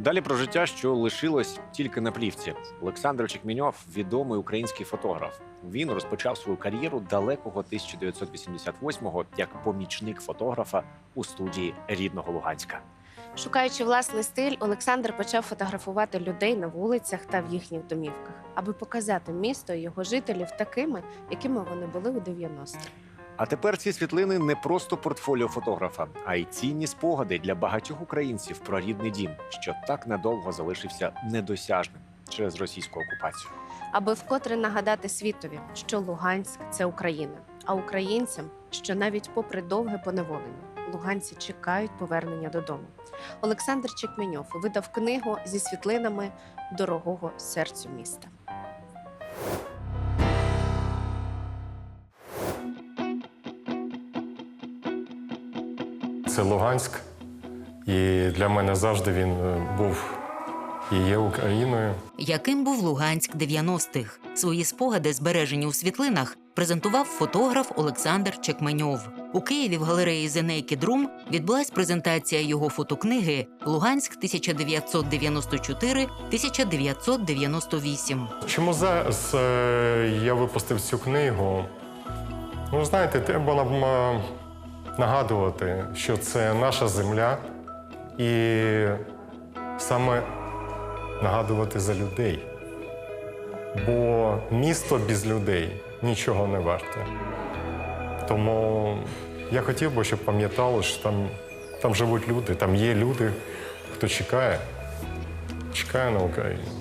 Далі про життя, що лишилось тільки на плівці. Олександр Чекміньов відомий український фотограф. Він розпочав свою кар'єру далекого 1988-го як помічник фотографа у студії рідного Луганська. Шукаючи власний стиль, Олександр почав фотографувати людей на вулицях та в їхніх домівках, аби показати місто і його жителів такими, якими вони були у 90-х. А тепер ці світлини не просто портфоліо фотографа, а й цінні спогади для багатьох українців про рідний дім, що так надовго залишився недосяжним через російську окупацію. аби вкотре нагадати світові, що Луганськ це Україна, а українцям, що навіть попри довге поневолення, луганці чекають повернення додому. Олександр Чекменьов видав книгу зі світлинами дорогого серцю міста. Це Луганськ, і для мене завжди він е, був і є Україною. Яким був Луганськ 90-х? Свої спогади, збережені у світлинах, презентував фотограф Олександр Чекменьов. У Києві в галереї Naked Room відбулась презентація його фотокниги Луганськ 1994-1998. Чому зараз е, я випустив цю книгу? Ну, знаєте, треба нагадувати, що це наша земля, і саме нагадувати за людей. Бо місто без людей нічого не варте. Тому я хотів би, щоб пам'ятали, що там, там живуть люди, там є люди, хто чекає, чекає на Україну.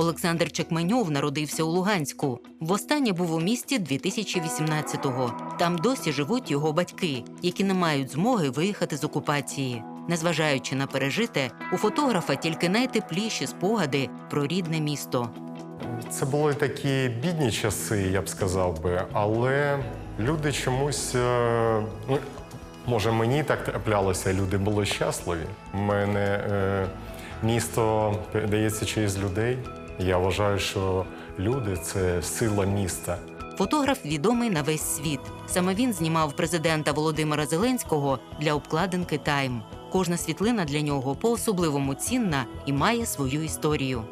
Олександр Чекменьов народився у Луганську. Востаннє був у місті 2018-го. Там досі живуть його батьки, які не мають змоги виїхати з окупації. Незважаючи на пережите, у фотографа тільки найтепліші спогади про рідне місто. Це були такі бідні часи, я б сказав би, але люди чомусь, е, ну, може, мені так траплялося, люди були щасливі. У мене е, місто передається через людей. Я вважаю, що люди це сила міста. Фотограф відомий на весь світ. Саме він знімав президента Володимира Зеленського для обкладинки Тайм. Кожна світлина для нього по-особливому цінна і має свою історію.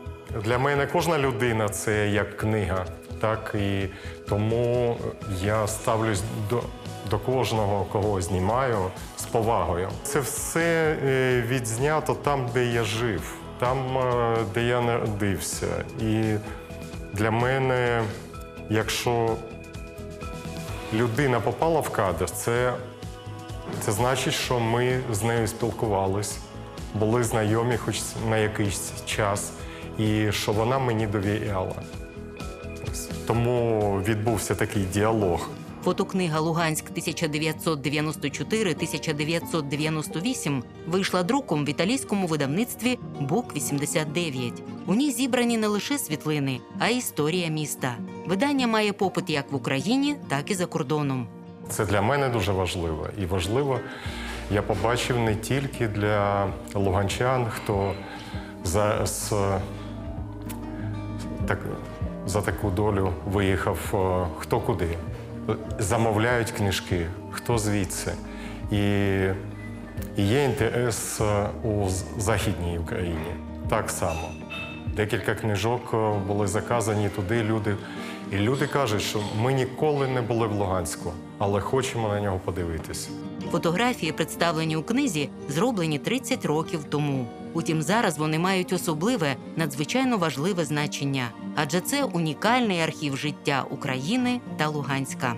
Для мене кожна людина це як книга, так і тому я ставлюсь до, до кожного, кого знімаю, з повагою. Це все е, відзнято там, де я жив, там, е, де я народився. І для мене, якщо людина попала в кадр, це, це значить, що ми з нею спілкувались, були знайомі хоч на якийсь час, і що вона мені довіряла. Тому відбувся такий діалог. Фотокнига Луганськ 1994-1998 вийшла друком в італійському видавництві Бук 89. У ній зібрані не лише світлини, а й історія міста. Видання має попит як в Україні, так і за кордоном. Це для мене дуже важливо. І важливо, я побачив не тільки для луганчан, хто зараз е, так, за таку долю виїхав хто куди. Замовляють книжки, хто звідси. І, і є інтерес е, у Західній Україні так само. Декілька книжок е, були заказані туди люди. І люди кажуть, що ми ніколи не були в Луганську, але хочемо на нього подивитися. Фотографії, представлені у книзі, зроблені 30 років тому. Утім, зараз вони мають особливе, надзвичайно важливе значення, адже це унікальний архів життя України та Луганська.